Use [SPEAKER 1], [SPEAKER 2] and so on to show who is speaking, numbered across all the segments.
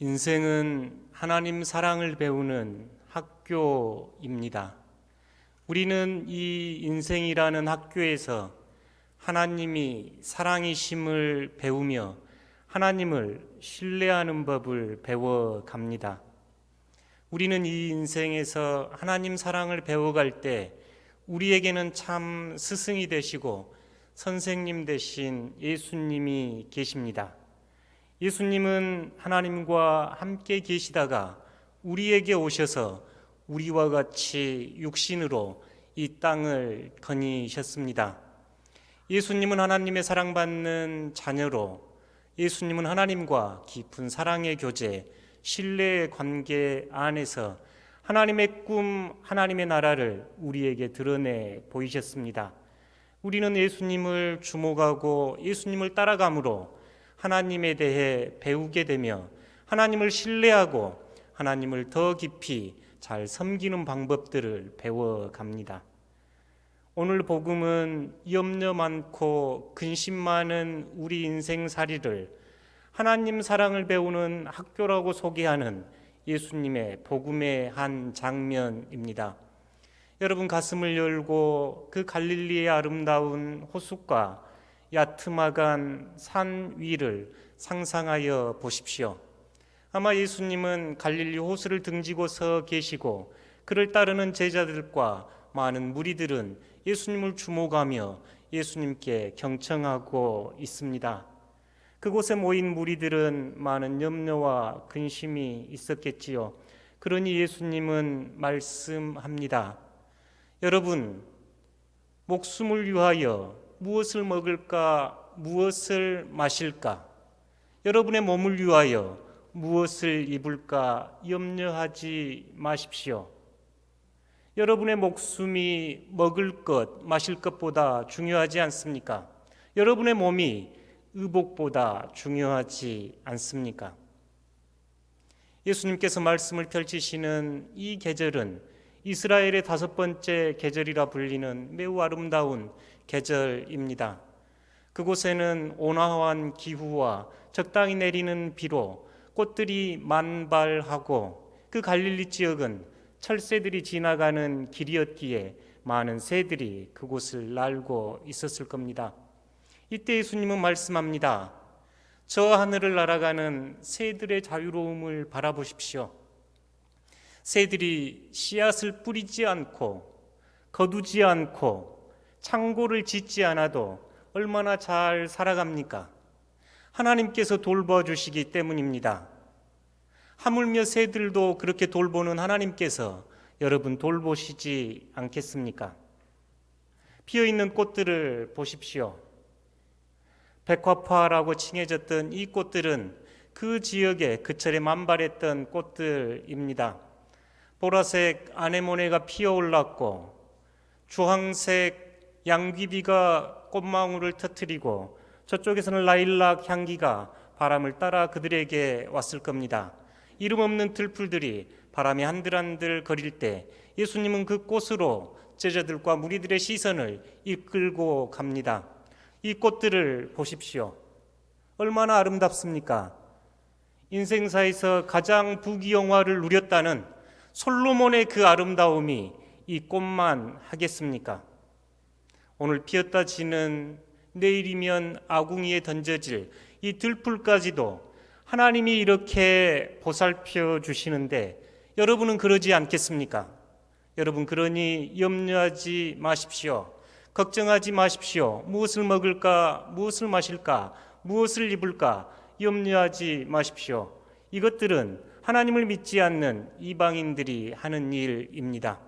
[SPEAKER 1] 인생은 하나님 사랑을 배우는 학교입니다. 우리는 이 인생이라는 학교에서 하나님이 사랑이심을 배우며 하나님을 신뢰하는 법을 배워갑니다. 우리는 이 인생에서 하나님 사랑을 배워갈 때 우리에게는 참 스승이 되시고 선생님 되신 예수님이 계십니다. 예수님은 하나님과 함께 계시다가 우리에게 오셔서 우리와 같이 육신으로 이 땅을 거니셨습니다. 예수님은 하나님의 사랑받는 자녀로 예수님은 하나님과 깊은 사랑의 교제, 신뢰의 관계 안에서 하나님의 꿈, 하나님의 나라를 우리에게 드러내 보이셨습니다. 우리는 예수님을 주목하고 예수님을 따라감으로 하나님에 대해 배우게 되며 하나님을 신뢰하고 하나님을 더 깊이 잘 섬기는 방법들을 배워갑니다. 오늘 복음은 염려 많고 근심 많은 우리 인생살이를 하나님 사랑을 배우는 학교라고 소개하는 예수님의 복음의 한 장면입니다. 여러분 가슴을 열고 그 갈릴리의 아름다운 호숫가 야트마간 산 위를 상상하여 보십시오. 아마 예수님은 갈릴리 호수를 등지고 서 계시고 그를 따르는 제자들과 많은 무리들은 예수님을 주목하며 예수님께 경청하고 있습니다. 그곳에 모인 무리들은 많은 염려와 근심이 있었겠지요. 그러니 예수님은 말씀합니다. 여러분, 목숨을 위하여 무엇을 먹을까, 무엇을 마실까? 여러분의 몸을 위하여 무엇을 입을까 염려하지 마십시오. 여러분의 목숨이 먹을 것, 마실 것보다 중요하지 않습니까? 여러분의 몸이 의복보다 중요하지 않습니까? 예수님께서 말씀을 펼치시는 이 계절은 이스라엘의 다섯 번째 계절이라 불리는 매우 아름다운 계절입니다. 그곳에는 온화한 기후와 적당히 내리는 비로 꽃들이 만발하고 그 갈릴리 지역은 철새들이 지나가는 길이었기에 많은 새들이 그곳을 날고 있었을 겁니다. 이때 예수님은 말씀합니다. 저 하늘을 날아가는 새들의 자유로움을 바라보십시오. 새들이 씨앗을 뿌리지 않고 거두지 않고 창고를 짓지 않아도 얼마나 잘 살아갑니까? 하나님께서 돌봐주시기 때문입니다. 하물며 새들도 그렇게 돌보는 하나님께서 여러분 돌보시지 않겠습니까? 피어 있는 꽃들을 보십시오. 백화파라고 칭해졌던 이 꽃들은 그 지역에 그철에 만발했던 꽃들입니다. 보라색 아네모네가 피어 올랐고 주황색 양귀비가 꽃망울을 터뜨리고 저쪽에서는 라일락 향기가 바람을 따라 그들에게 왔을 겁니다. 이름 없는 들풀들이 바람이 한들한들 거릴 때 예수님은 그 꽃으로 제자들과 무리들의 시선을 이끌고 갑니다. 이 꽃들을 보십시오. 얼마나 아름답습니까? 인생사에서 가장 부귀영화를 누렸다는 솔로몬의 그 아름다움이 이 꽃만 하겠습니까? 오늘 피었다 지는 내일이면 아궁이에 던져질 이 들풀까지도 하나님이 이렇게 보살펴 주시는데 여러분은 그러지 않겠습니까? 여러분 그러니 염려하지 마십시오. 걱정하지 마십시오. 무엇을 먹을까? 무엇을 마실까? 무엇을 입을까? 염려하지 마십시오. 이것들은 하나님을 믿지 않는 이방인들이 하는 일입니다.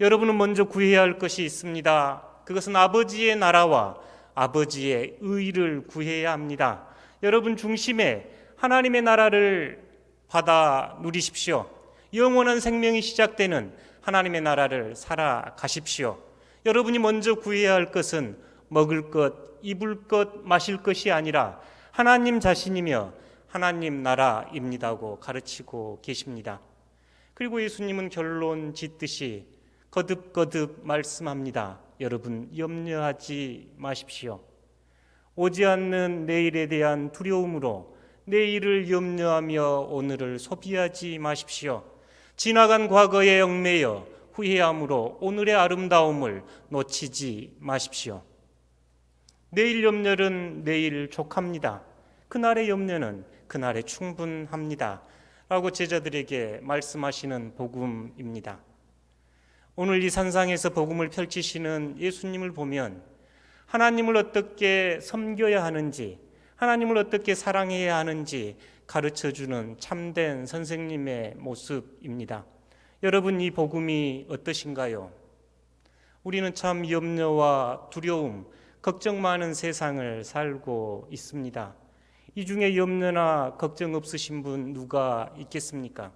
[SPEAKER 1] 여러분은 먼저 구해야 할 것이 있습니다. 그것은 아버지의 나라와 아버지의 의를 구해야 합니다. 여러분 중심에 하나님의 나라를 받아 누리십시오. 영원한 생명이 시작되는 하나님의 나라를 살아가십시오. 여러분이 먼저 구해야 할 것은 먹을 것, 입을 것, 마실 것이 아니라 하나님 자신이며 하나님 나라입니다고 가르치고 계십니다. 그리고 예수님은 결론 짓듯이 거듭거듭 말씀합니다. 여러분 염려하지 마십시오. 오지 않는 내일에 대한 두려움으로 내일을 염려하며 오늘을 소비하지 마십시오. 지나간 과거에 얽매여 후회함으로 오늘의 아름다움을 놓치지 마십시오. 내일 염려는 내일 족합니다. 그날의 염려는 그날에 충분합니다. 라고 제자들에게 말씀하시는 복음입니다. 오늘 이 산상에서 복음을 펼치시는 예수님을 보면 하나님을 어떻게 섬겨야 하는지, 하나님을 어떻게 사랑해야 하는지 가르쳐 주는 참된 선생님의 모습입니다. 여러분 이 복음이 어떠신가요? 우리는 참 염려와 두려움, 걱정 많은 세상을 살고 있습니다. 이 중에 염려나 걱정 없으신 분 누가 있겠습니까?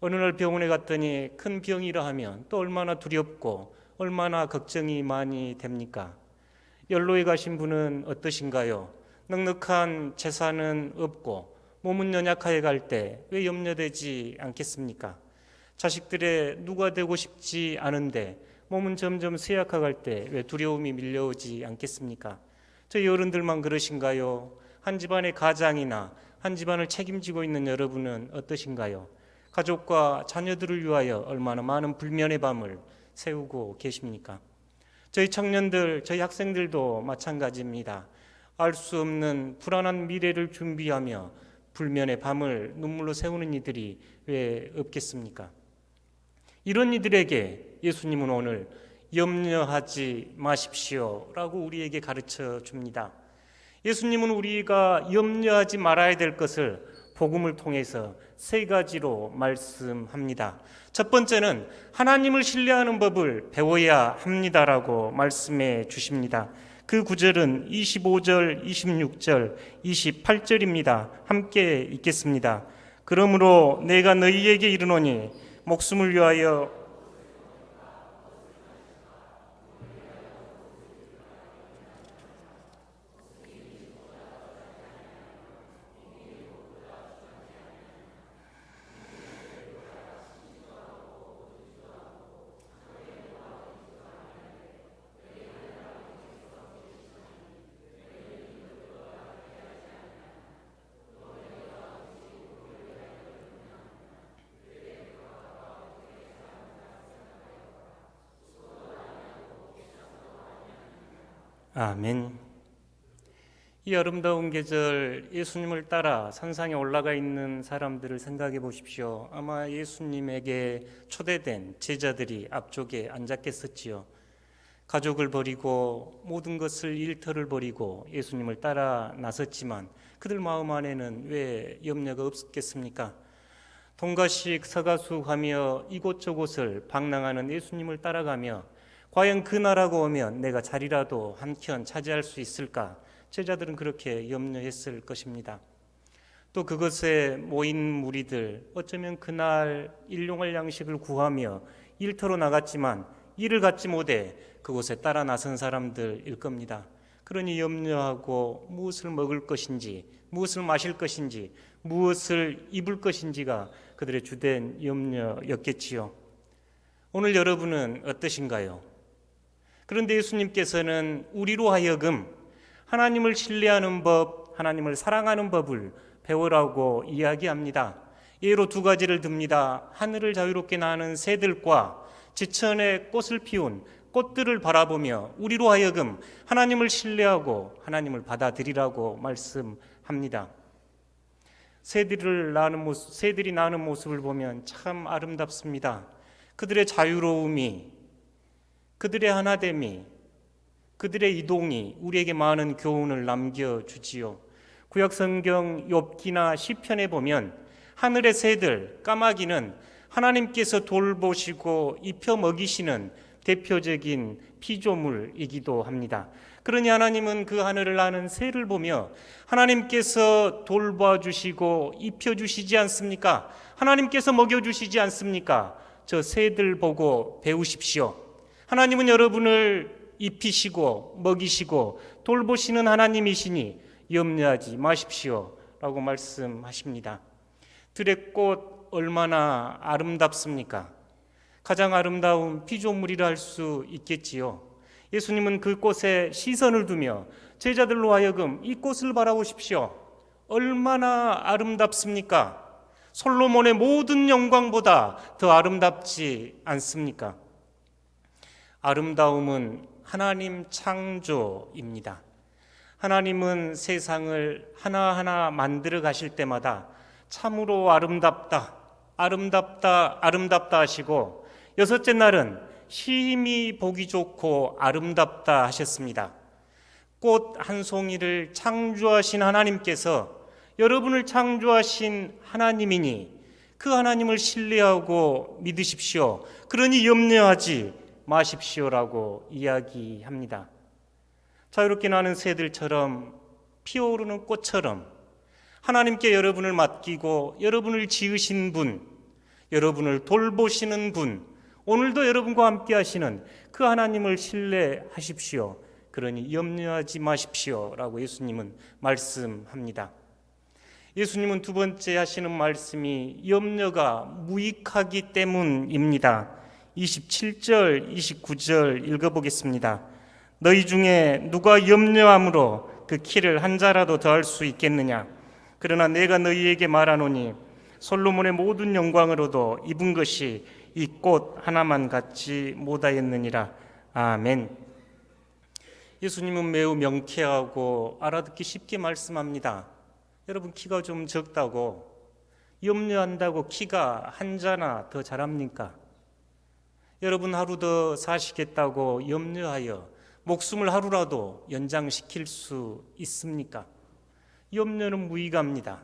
[SPEAKER 1] 어느 날 병원에 갔더니 큰 병이라 하면 또 얼마나 두렵고 얼마나 걱정이 많이 됩니까? 연로에 가신 분은 어떠신가요? 넉넉한 재산은 없고 몸은 연약하게 갈때 왜 염려되지 않겠습니까? 자식들의 누가 되고 싶지 않은데 몸은 점점 쇠약해 갈 때 왜 두려움이 밀려오지 않겠습니까? 저희 어른들만 그러신가요? 한 집안의 가장이나 한 집안을 책임지고 있는 여러분은 어떠신가요? 가족과 자녀들을 위하여 얼마나 많은 불면의 밤을 세우고 계십니까? 저희 청년들, 저희 학생들도 마찬가지입니다. 알 수 없는 불안한 미래를 준비하며 불면의 밤을 눈물로 세우는 이들이 왜 없겠습니까? 이런 이들에게 예수님은 오늘 염려하지 마십시오. 라고 우리에게 가르쳐 줍니다. 예수님은 우리가 염려하지 말아야 될 것을 복음을 통해서 세 가지로 말씀합니다. 첫 번째는 하나님을 신뢰하는 법을 배워야 합니다라고 말씀해 주십니다. 그 구절은 25절, 26절, 28절입니다. 함께 읽겠습니다. 그러므로 내가 너희에게 이르노니 목숨을 위하여 아멘. 이 아름다운 계절 예수님을 따라 산상에 올라가 있는 사람들을 생각해 보십시오. 아마 예수님에게 초대된 제자들이 앞쪽에 앉았겠었지요. 가족을 버리고 모든 것을 일터를 버리고 예수님을 따라 나섰지만 그들 마음 안에는 왜 염려가 없겠습니까? 동가식 서가수하며 이곳저곳을 방랑하는 예수님을 따라가며 과연 그 나라가 오면 내가 자리라도 한켠 차지할 수 있을까? 제자들은 그렇게 염려했을 것입니다. 또 그것에 모인 무리들 어쩌면 그날 일용할 양식을 구하며 일터로 나갔지만 이를 갖지 못해 그곳에 따라 나선 사람들일 겁니다. 그러니 염려하고 무엇을 먹을 것인지, 무엇을 마실 것인지, 무엇을 입을 것인지가 그들의 주된 염려였겠지요. 오늘 여러분은 어떠신가요? 그런데 예수님께서는 우리로 하여금 하나님을 신뢰하는 법, 하나님을 사랑하는 법을 배우라고 이야기합니다. 예로 두 가지를 듭니다. 하늘을 자유롭게 나는 새들과 지천에 꽃을 피운 꽃들을 바라보며 우리로 하여금 하나님을 신뢰하고 하나님을 받아들이라고 말씀합니다. 새들을 나는 모습, 새들이 나는 모습을 보면 참 아름답습니다. 그들의 자유로움이, 그들의 하나됨이, 그들의 이동이 우리에게 많은 교훈을 남겨주지요. 구약 성경 욥기나 시편에 보면 하늘의 새들, 까마귀는 하나님께서 돌보시고 입혀 먹이시는 대표적인 피조물이기도 합니다. 그러니 하나님은 그 하늘을 나는 새를 보며 하나님께서 돌봐주시고 입혀주시지 않습니까? 하나님께서 먹여주시지 않습니까? 저 새들 보고 배우십시오. 하나님은 여러분을 입히시고 먹이시고 돌보시는 하나님이시니 염려하지 마십시오. 라고 말씀하십니다. 들의 꽃 얼마나 아름답습니까? 가장 아름다운 피조물이라 할 수 있겠지요. 예수님은 그 꽃에 시선을 두며 제자들로 하여금 이 꽃을 바라보십시오. 얼마나 아름답습니까? 솔로몬의 모든 영광보다 더 아름답지 않습니까? 아름다움은 하나님 창조입니다. 하나님은 세상을 하나하나 만들어 가실 때마다 참으로 아름답다, 아름답다, 아름답다 하시고 여섯째 날은 심히 보기 좋고 아름답다 하셨습니다. 꽃 한 송이를 창조하신 하나님께서 여러분을 창조하신 하나님이니 그 하나님을 신뢰하고 믿으십시오. 그러니 염려하지 마십시오라고 이야기합니다. 자유롭게 나는 새들처럼 피어오르는 꽃처럼 하나님께 여러분을 맡기고 여러분을 지으신 분, 여러분을 돌보시는 분, 오늘도 여러분과 함께 하시는 그 하나님을 신뢰하십시오. 그러니 염려하지 마십시오라고 예수님은 말씀합니다. 예수님은 두 번째 하시는 말씀이 염려가 무익하기 때문입니다. 27절, 29절 읽어보겠습니다. 너희 중에 누가 염려함으로 그 키를 한 자라도 더할 수 있겠느냐? 그러나 내가 너희에게 말하노니 솔로몬의 모든 영광으로도 입은 것이 이 꽃 하나만 갖지 못하였느니라. 아멘. 예수님은 매우 명쾌하고 알아듣기 쉽게 말씀합니다. 여러분 키가 좀 적다고 염려한다고 키가 한 자나 더 자랍니까? 여러분 하루 더 사시겠다고 염려하여 목숨을 하루라도 연장시킬 수 있습니까? 염려는 무의갑니다.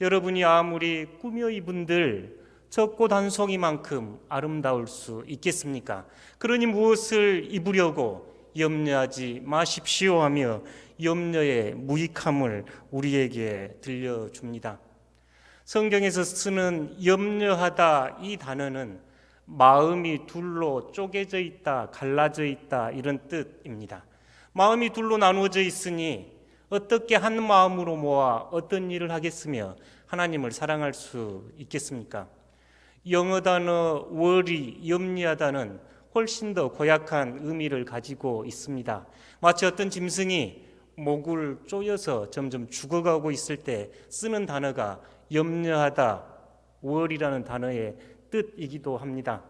[SPEAKER 1] 여러분이 아무리 꾸며 입은 들 적고 단송이만큼 아름다울 수 있겠습니까? 그러니 무엇을 입으려고 염려하지 마십시오 하며 염려의 무익함을 우리에게 들려줍니다. 성경에서 쓰는 염려하다 이 단어는 마음이 둘로 쪼개져 있다, 갈라져 있다 이런 뜻입니다. 마음이 둘로 나누어져 있으니 어떻게 한 마음으로 모아 어떤 일을 하겠으며 하나님을 사랑할 수 있겠습니까? 영어 단어 worry, 염려하다는 훨씬 더 고약한 의미를 가지고 있습니다. 마치 어떤 짐승이 목을 쪼여서 점점 죽어가고 있을 때 쓰는 단어가 염려하다, worry라는 단어의 뜻이기도 합니다.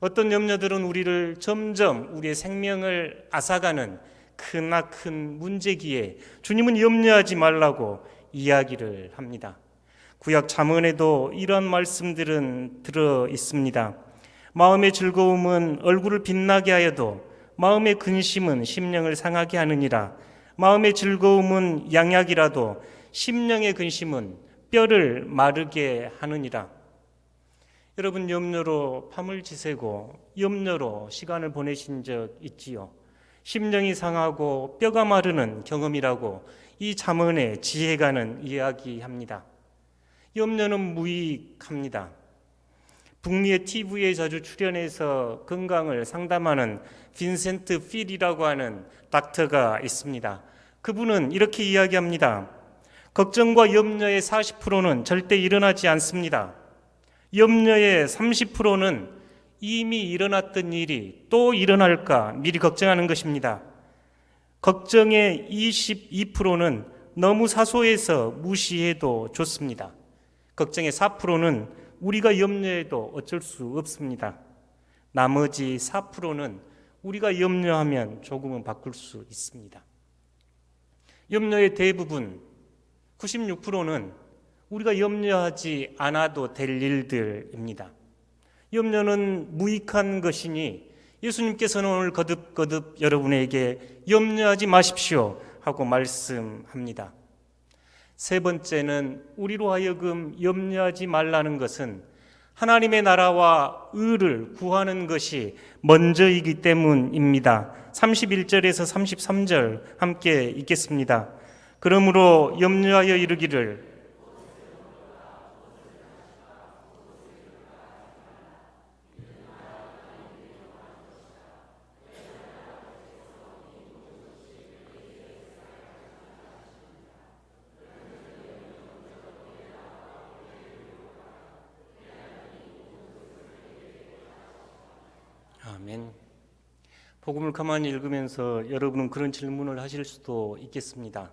[SPEAKER 1] 어떤 염려들은 우리를 점점 우리의 생명을 앗아가는 크나큰 문제기에 주님은 염려하지 말라고 이야기를 합니다. 구약 잠언에도 이런 말씀들은 들어 있습니다. 마음의 즐거움은 얼굴을 빛나게 하여도 마음의 근심은 심령을 상하게 하느니라. 마음의 즐거움은 양약이라도 심령의 근심은 뼈를 마르게 하느니라. 여러분 염려로 밤을 지새고 염려로 시간을 보내신 적 있지요. 심령이 상하고 뼈가 마르는 경험이라고 이 잠언의 지혜가는 이야기합니다. 염려는 무익합니다. 북미의 TV에 자주 출연해서 건강을 상담하는 빈센트 필이라고 하는 닥터가 있습니다. 그분은 이렇게 이야기합니다. 걱정과 염려의 40%는 절대 일어나지 않습니다. 염려의 30%는 이미 일어났던 일이 또 일어날까 미리 걱정하는 것입니다. 걱정의 22%는 너무 사소해서 무시해도 좋습니다. 걱정의 4%는 우리가 염려해도 어쩔 수 없습니다. 나머지 4%는 우리가 염려하면 조금은 바꿀 수 있습니다. 염려의 대부분 96%는 우리가 염려하지 않아도 될 일들입니다. 염려는 무익한 것이니 예수님께서는 오늘 거듭거듭 여러분에게 염려하지 마십시오 하고 말씀합니다. 세 번째는 우리로 하여금 염려하지 말라는 것은 하나님의 나라와 의를 구하는 것이 먼저이기 때문입니다. 31절에서 33절 함께 읽겠습니다. 그러므로 염려하여 이르기를 아멘. 복음을 가만히 읽으면서 여러분은 그런 질문을 하실 수도 있겠습니다.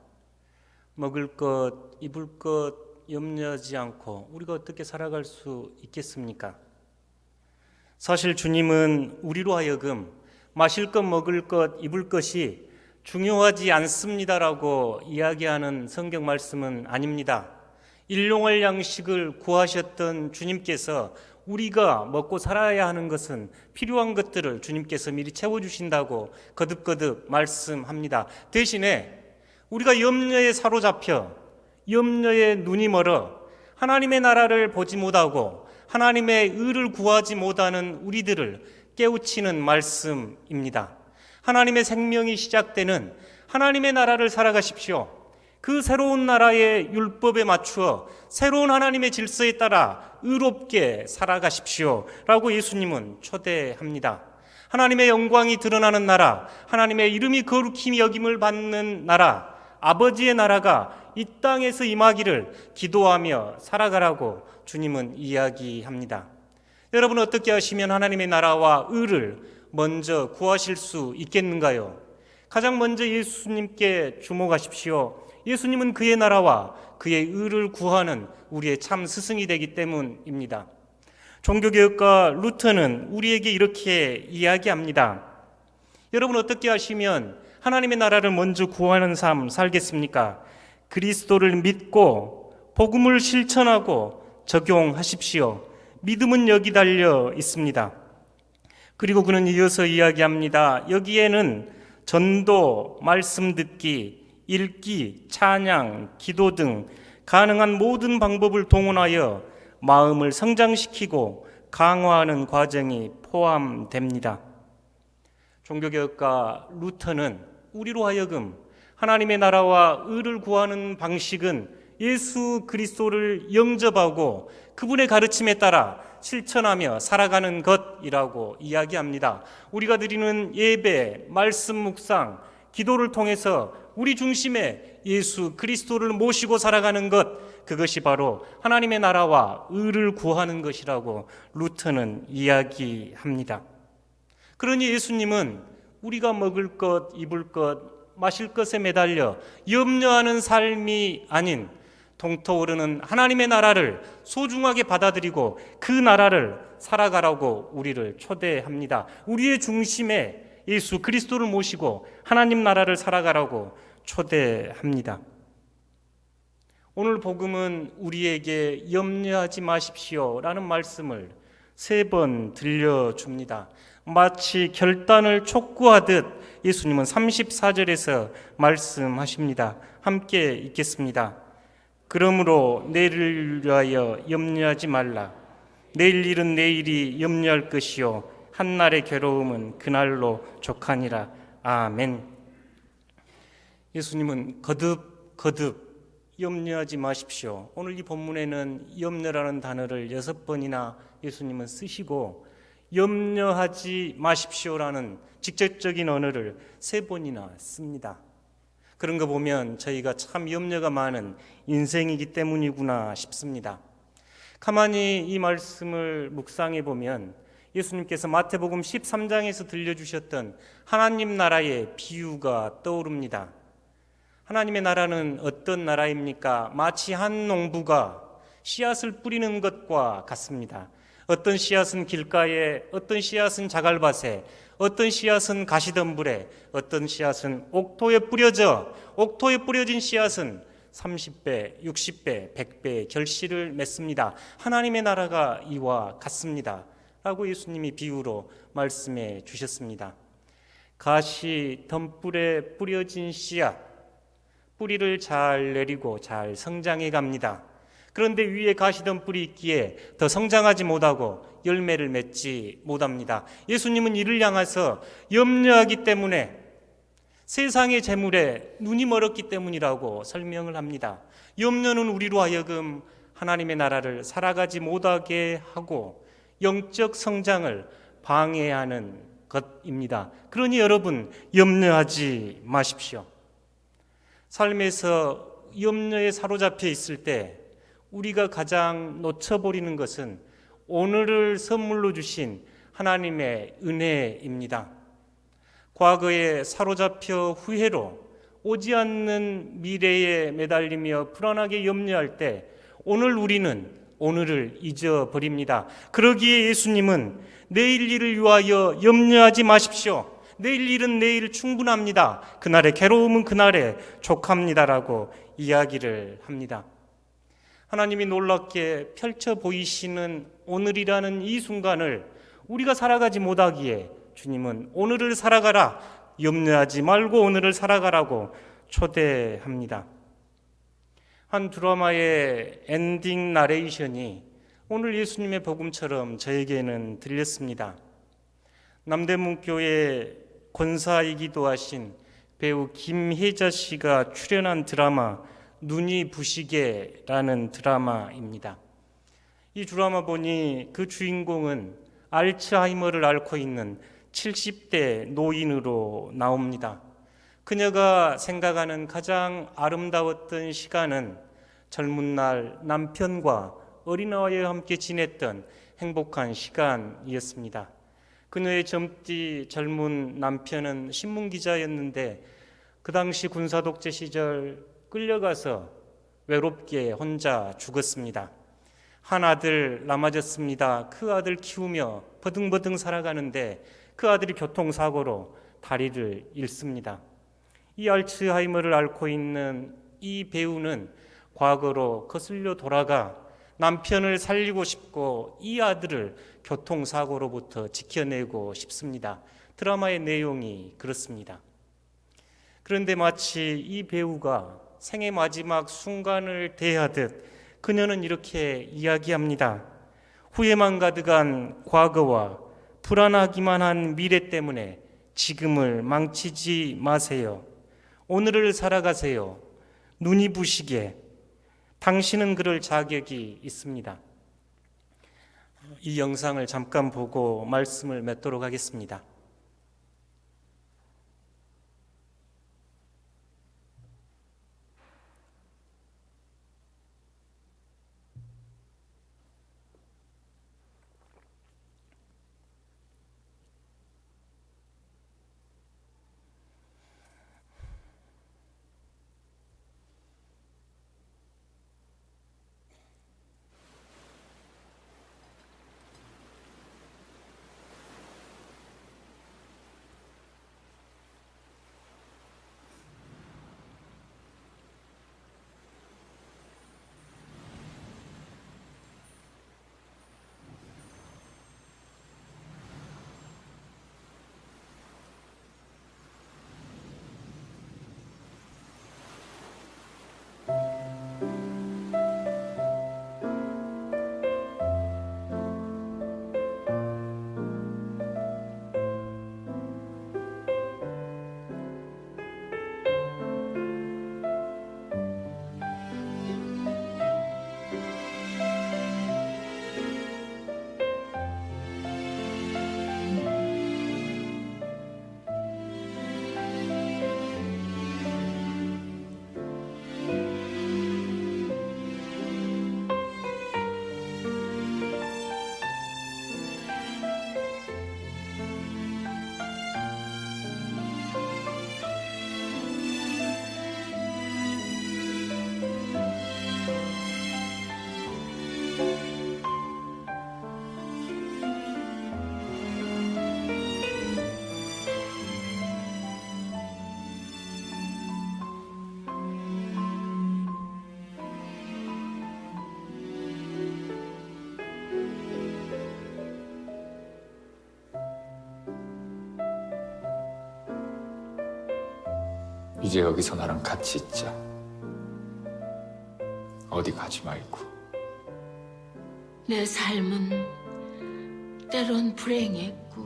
[SPEAKER 1] 먹을 것, 입을 것 염려하지 않고 우리가 어떻게 살아갈 수 있겠습니까? 사실 주님은 우리로 하여금 마실 것, 먹을 것, 입을 것이 중요하지 않습니다라고 이야기하는 성경 말씀은 아닙니다. 일용할 양식을 구하셨던 주님께서 우리가 먹고 살아야 하는 것은 필요한 것들을 주님께서 미리 채워주신다고 거듭거듭 말씀합니다. 대신에 우리가 염려에 사로잡혀 염려에 눈이 멀어 하나님의 나라를 보지 못하고 하나님의 의를 구하지 못하는 우리들을 깨우치는 말씀입니다. 하나님의 생명이 시작되는 하나님의 나라를 살아가십시오. 그 새로운 나라의 율법에 맞추어 새로운 하나님의 질서에 따라 의롭게 살아가십시오. 라고 예수님은 초대합니다. 하나님의 영광이 드러나는 나라, 하나님의 이름이 거룩히 여김을 받는 나라, 아버지의 나라가 이 땅에서 임하기를 기도하며 살아가라고 주님은 이야기합니다. 여러분 어떻게 하시면 하나님의 나라와 의를 먼저 구하실 수 있겠는가요? 가장 먼저 예수님께 주목하십시오. 예수님은 그의 나라와 그의 의를 구하는 우리의 참 스승이 되기 때문입니다. 종교개혁가 루터는 우리에게 이렇게 이야기합니다. 여러분 어떻게 하시면 하나님의 나라를 먼저 구하는 삶 살겠습니까? 그리스도를 믿고 복음을 실천하고 적용하십시오. 믿음은 여기 달려 있습니다. 그리고 그는 이어서 이야기합니다. 여기에는 전도, 말씀 듣기, 읽기, 찬양, 기도 등 가능한 모든 방법을 동원하여 마음을 성장시키고 강화하는 과정이 포함됩니다. 종교개혁가 루터는 우리로 하여금 하나님의 나라와 의를 구하는 방식은 예수 그리스도를 영접하고 그분의 가르침에 따라 실천하며 살아가는 것이라고 이야기합니다. 우리가 드리는 예배, 말씀 묵상, 기도를 통해서 우리 중심에 예수 그리스도를 모시고 살아가는 것, 그것이 바로 하나님의 나라와 의를 구하는 것이라고 루터는 이야기합니다. 그러니 예수님은 우리가 먹을 것, 입을 것, 마실 것에 매달려 염려하는 삶이 아닌 동토오르는 하나님의 나라를 소중하게 받아들이고 그 나라를 살아가라고 우리를 초대합니다. 우리의 중심에 예수 그리스도를 모시고 하나님 나라를 살아가라고 초대합니다. 오늘 복음은 우리에게 염려하지 마십시오 라는 말씀을 세 번 들려줍니다. 마치 결단을 촉구하듯 예수님은 34절에서 말씀하십니다. 함께 읽겠습니다. 그러므로 내일을 위하여 염려하지 말라. 내일 일은 내일이 염려할 것이요 한날의 괴로움은 그날로 족하니라. 아멘. 예수님은 거듭 거듭 염려하지 마십시오. 오늘 이 본문에는 염려라는 단어를 여섯 번이나 예수님은 쓰시고 염려하지 마십시오라는 직접적인 언어를 세 번이나 씁니다. 그런 거 보면 저희가 참 염려가 많은 인생이기 때문이구나 싶습니다. 가만히 이 말씀을 묵상해 보면 예수님께서 마태복음 13장에서 들려주셨던 하나님 나라의 비유가 떠오릅니다. 하나님의 나라는 어떤 나라입니까? 마치 한 농부가 씨앗을 뿌리는 것과 같습니다. 어떤 씨앗은 길가에, 어떤 씨앗은 자갈밭에, 어떤 씨앗은 가시덤불에, 어떤 씨앗은 옥토에 뿌려져, 옥토에 뿌려진 씨앗은 30배, 60배, 100배의 결실을 맺습니다. 하나님의 나라가 이와 같습니다. 라고 예수님이 비유로 말씀해 주셨습니다. 가시 덤불에 뿌려진 씨앗, 뿌리를 잘 내리고 잘 성장해 갑니다. 그런데 위에 가시던 뿌리 있기에 더 성장하지 못하고 열매를 맺지 못합니다. 예수님은 이를 향해서 염려하기 때문에 세상의 재물에 눈이 멀었기 때문이라고 설명을 합니다. 염려는 우리로 하여금 하나님의 나라를 살아가지 못하게 하고 영적 성장을 방해하는 것입니다. 그러니 여러분 염려하지 마십시오. 삶에서 염려에 사로잡혀 있을 때 우리가 가장 놓쳐버리는 것은 오늘을 선물로 주신 하나님의 은혜입니다. 과거에 사로잡혀 후회로 오지 않는 미래에 매달리며 불안하게 염려할 때 오늘 우리는 오늘을 잊어버립니다. 그러기에 예수님은 내일 일을 위하여 염려하지 마십시오. 내일 일은 내일 충분합니다. 그날의 괴로움은 그날에 족합니다라고 이야기를 합니다. 하나님이 놀랍게 펼쳐 보이시는 오늘이라는 이 순간을 우리가 살아가지 못하기에 주님은 오늘을 살아가라 염려하지 말고 오늘을 살아가라고 초대합니다. 한 드라마의 엔딩 나레이션이 오늘 예수님의 복음처럼 저에게는 들렸습니다. 남대문교회 권사이기도 하신 배우 김혜자 씨가 출연한 드라마 눈이 부시게라는 드라마입니다. 이 드라마 보니 그 주인공은 알츠하이머를 앓고 있는 70대 노인으로 나옵니다. 그녀가 생각하는 가장 아름다웠던 시간은 젊은 날 남편과 어린아이와 함께 지냈던 행복한 시간이었습니다. 그녀의 젊디 젊은 남편은 신문 기자였는데 그 당시 군사 독재 시절 끌려가서 외롭게 혼자 죽었습니다. 한 아들 남아졌습니다. 그 아들 키우며 버등버등 살아가는데 그 아들이 교통사고로 다리를 잃습니다. 이 알츠하이머를 앓고 있는 이 배우는 과거로 거슬려 돌아가 남편을 살리고 싶고 이 아들을 교통사고로부터 지켜내고 싶습니다. 드라마의 내용이 그렇습니다. 그런데 마치 이 배우가 생의 마지막 순간을 대하듯 그녀는 이렇게 이야기합니다. 후회만 가득한 과거와 불안하기만 한 미래 때문에 지금을 망치지 마세요. 오늘을 살아가세요. 눈이 부시게. 당신은 그럴 자격이 있습니다. 이 영상을 잠깐 보고 말씀을 맺도록 하겠습니다.
[SPEAKER 2] 이제 여기서 나랑 같이 있자. 어디 가지 말고.
[SPEAKER 3] 내 삶은 때론 불행했고,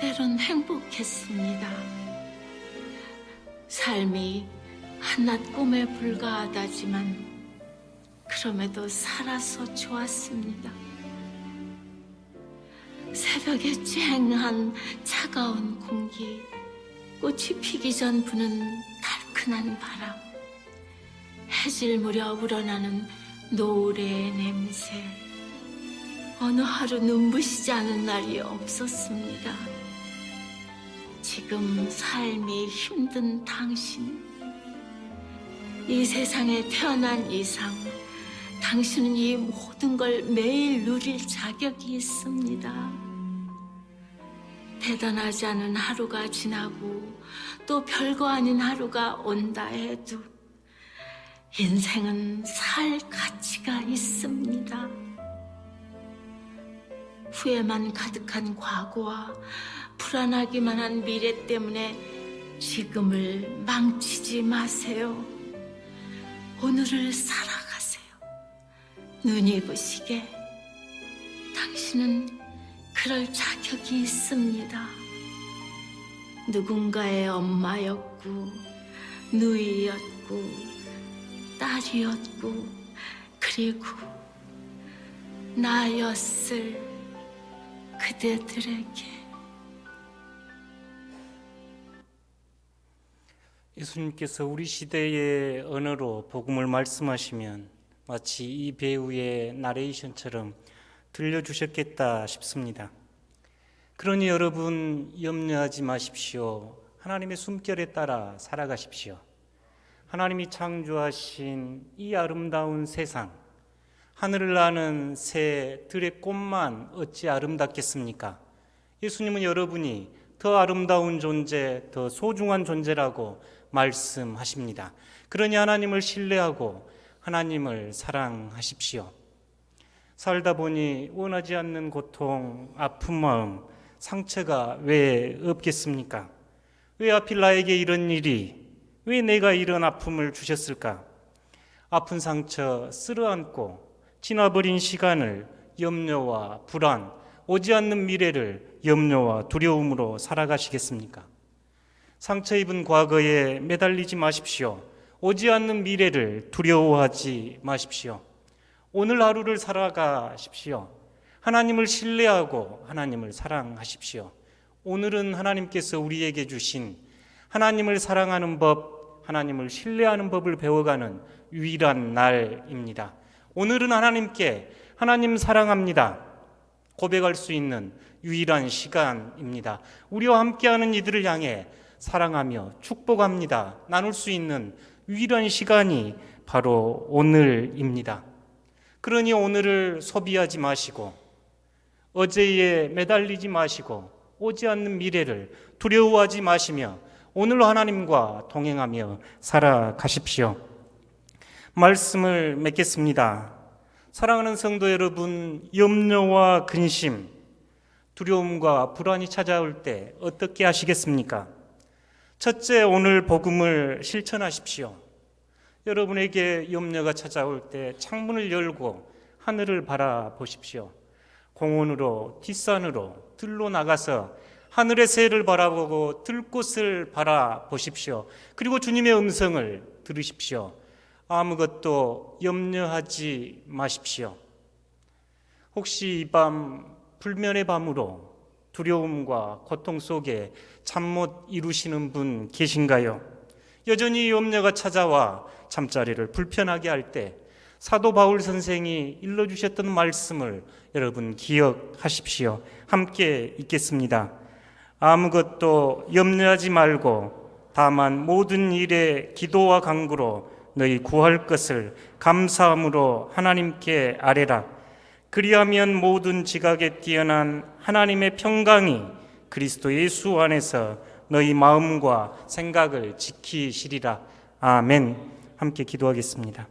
[SPEAKER 3] 때론 행복했습니다. 삶이 한낱 꿈에 불과하다지만, 그럼에도 살아서 좋았습니다. 새벽에 쨍한 차가운 공기, 꽃이 피기 전 부는 달큰한 바람, 해질 무렵 우러나는 노을의 냄새. 어느 하루 눈부시지 않은 날이 없었습니다. 지금 삶이 힘든 당신. 이 세상에 태어난 이상 당신은 이 모든 걸 매일 누릴 자격이 있습니다. 대단하지 않은 하루가 지나고 또 별거 아닌 하루가 온다 해도 인생은 살 가치가 있습니다. 후회만 가득한 과거와 불안하기만 한 미래 때문에 지금을 망치지 마세요. 오늘을 살아가세요. 눈이 부시게 당신은 그럴 자격이 있습니다. 누군가의 엄마였고, 누이였고, 딸이었고, 그리고 나였을 그대들에게.
[SPEAKER 1] 예수님께서 우리 시대의 언어로 복음을 말씀하시면 마치 이 배우의 나레이션처럼 들려주셨겠다 싶습니다. 그러니 여러분 염려하지 마십시오. 하나님의 숨결에 따라 살아가십시오. 하나님이 창조하신 이 아름다운 세상, 하늘을 나는 새 들의 꽃만 어찌 아름답겠습니까? 예수님은 여러분이 더 아름다운 존재, 더 소중한 존재라고 말씀하십니다. 그러니 하나님을 신뢰하고 하나님을 사랑하십시오. 살다 보니 원하지 않는 고통, 아픈 마음, 상처가 왜 없겠습니까? 왜 하필 나에게 이런 일이, 왜 내가 이런 아픔을 주셨을까? 아픈 상처 쓸어안고 지나버린 시간을 염려와 불안, 오지 않는 미래를 염려와 두려움으로 살아가시겠습니까? 상처 입은 과거에 매달리지 마십시오. 오지 않는 미래를 두려워하지 마십시오. 오늘 하루를 살아가십시오. 하나님을 신뢰하고 하나님을 사랑하십시오. 오늘은 하나님께서 우리에게 주신 하나님을 사랑하는 법, 하나님을 신뢰하는 법을 배워가는 유일한 날입니다. 오늘은 하나님께 하나님 사랑합니다. 고백할 수 있는 유일한 시간입니다. 우리와 함께하는 이들을 향해 사랑하며 축복합니다. 나눌 수 있는 유일한 시간이 바로 오늘입니다. 그러니 오늘을 소비하지 마시고 어제에 매달리지 마시고 오지 않는 미래를 두려워하지 마시며 오늘 하나님과 동행하며 살아가십시오. 말씀을 맺겠습니다. 사랑하는 성도 여러분, 염려와 근심, 두려움과 불안이 찾아올 때 어떻게 하시겠습니까? 첫째, 오늘 복음을 실천하십시오. 여러분에게 염려가 찾아올 때 창문을 열고 하늘을 바라보십시오. 공원으로, 뒷산으로, 들로 나가서 하늘의 새를 바라보고 들꽃을 바라보십시오. 그리고 주님의 음성을 들으십시오. 아무것도 염려하지 마십시오. 혹시 이 밤 불면의 밤으로 두려움과 고통 속에 잠 못 이루시는 분 계신가요? 여전히 염려가 찾아와 잠자리를 불편하게 할 때 사도 바울 선생이 일러주셨던 말씀을 여러분 기억하십시오. 함께 읽겠습니다. 아무것도 염려하지 말고 다만 모든 일에 기도와 간구로 너희 구할 것을 감사함으로 하나님께 아뢰라. 그리하면 모든 지각에 뛰어난 하나님의 평강이 그리스도 예수 안에서 너희 마음과 생각을 지키시리라. 아멘. 함께 기도하겠습니다.